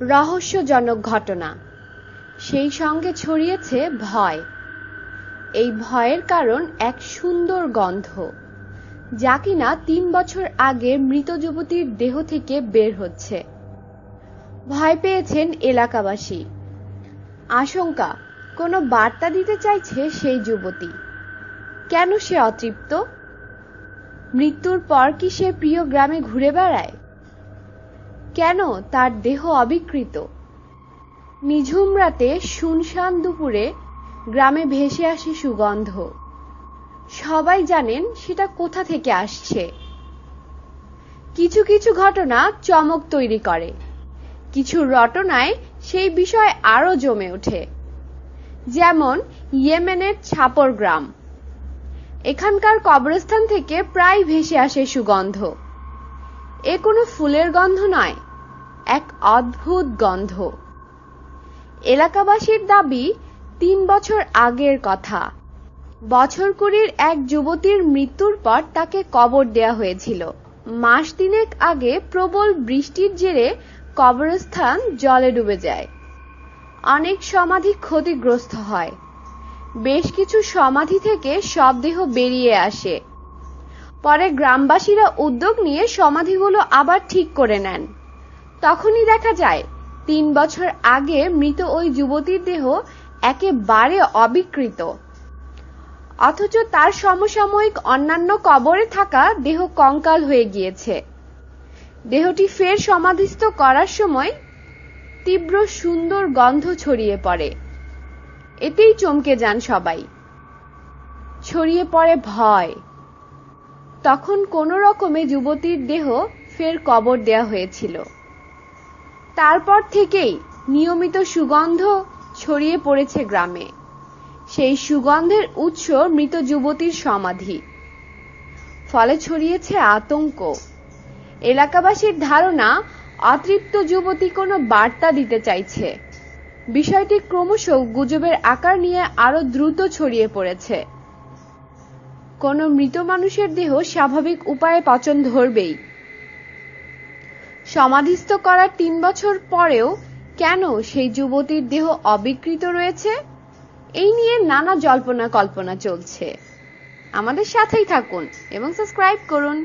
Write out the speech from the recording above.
রহস্যজনক ঘটনা। সেই সঙ্গে ছড়িয়েছে ভয়। এই ভয়ের কারণ এক সুন্দর গন্ধ, যা কিনা তিন বছর আগে মৃত যুবতীর দেহ থেকে বের হচ্ছে। ভয় পেয়েছেন এলাকাবাসী। আশঙ্কা, কোনো বার্তা দিতে চাইছে সেই যুবতী। কেন সে অতৃপ্ত? মৃত্যুর পর কি সে প্রিয় গ্রামে ঘুরে বেড়ায়? কেন তার দেহ অবিকৃত? নিঝুম রাতে শুনশান দুপুরে গ্রামে ভেসে আসে সুগন্ধ। সবাই জানেন সেটা কোথা থেকে আসছে। কিছু কিছু ঘটনা চমক তৈরি করে। কিছু রটনায় সেই বিষয় আরও জমে ওঠে। যেমন ইয়েমেনের ছাপর গ্রাম। এখানকার কবরস্থান থেকে প্রায় ভেসে আসে সুগন্ধ। এ কোনো ফুলের গন্ধ নয়, এক অদ্ভুত গন্ধ। এলাকাবাসীর দাবি, তিন বছর আগের কথা। বছর কুড়ির এক যুবতীর মৃত্যুর পর তাকে কবর দেয়া হয়েছিল। মাস তিনেক আগে প্রবল বৃষ্টির জেরে কবরস্থান জলে ডুবে যায়। অনেক সমাধি ক্ষতিগ্রস্ত হয়। বেশ কিছু সমাধি থেকে সব দেহ বেরিয়ে আসে। পরে গ্রামবাসীরা উদ্যোগ নিয়ে সমাধিগুলো আবার ঠিক করে নেন। তখনই দেখা যায়, তিন বছর আগে মৃত ওই যুবতীর দেহ একেবারে অবিকৃত। অথচ তার সমসাময়িক অন্যান্য কবরে থাকা দেহ কঙ্কাল হয়ে গিয়েছে। দেহটি ফের সমাধিস্থ করার সময় তীব্র সুন্দর গন্ধ ছড়িয়ে পড়ে। এতেই চমকে যান সবাই। ছড়িয়ে পড়ে ভয়। তখন কোনো রকমে যুবতীর দেহ ফের কবর দেয়া হয়েছিল। তারপর থেকেই নিয়মিত সুগন্ধ ছড়িয়ে পড়েছে গ্রামে। সেই সুগন্ধের উৎস মৃত যুবতীর সমাধি। ফলে ছড়িয়েছে আতঙ্ক। এলাকাবাসীর ধারণা, অতৃপ্ত যুবতী কোনো বার্তা দিতে চাইছে। বিষয়টি ক্রমশ গুজবের আকার নিয়ে আরও দ্রুত ছড়িয়ে পড়েছে। কোনো মৃত মানুষের দেহ স্বাভাবিক উপায়ে পচন ধরবেই। সমাধিস্থ করার তিন বছর পরেও কেন সেই যুবতীর দেহ অবিকৃত রয়েছে? এই নিয়ে নানা জল্পনা কল্পনা চলছে। আমাদের সাথেই থাকুন এবং সাবস্ক্রাইব করুন।